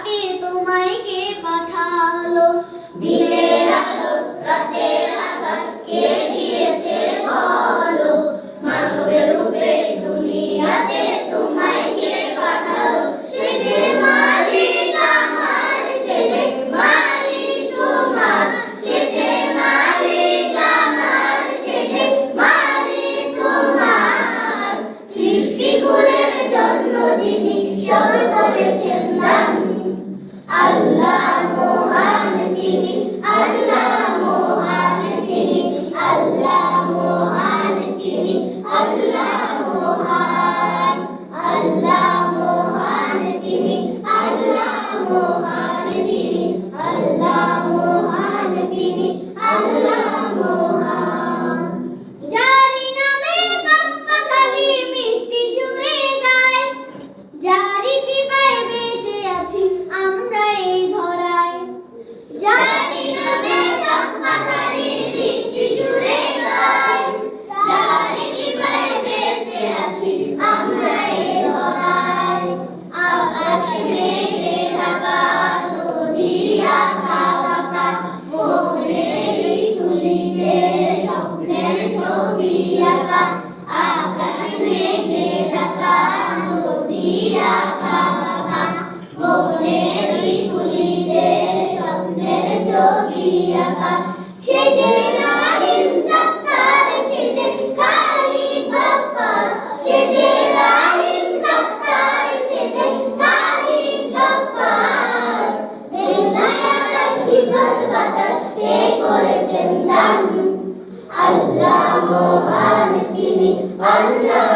ডাকে তোমায় কে পাঠালো। দিনের আলো, রাতের আকাশ কে দিয়েছে বলো? মানবের রূপে দুনিয়াতে তোমায় কে পাঠালো তোমার। সে যে মালিক আমার, সে যে সব করেছেন আল্লাহ মোহান তিনি আল্লাহ মোহান করেছেন দান আল্লাহ মহান তিনি আল্লাহ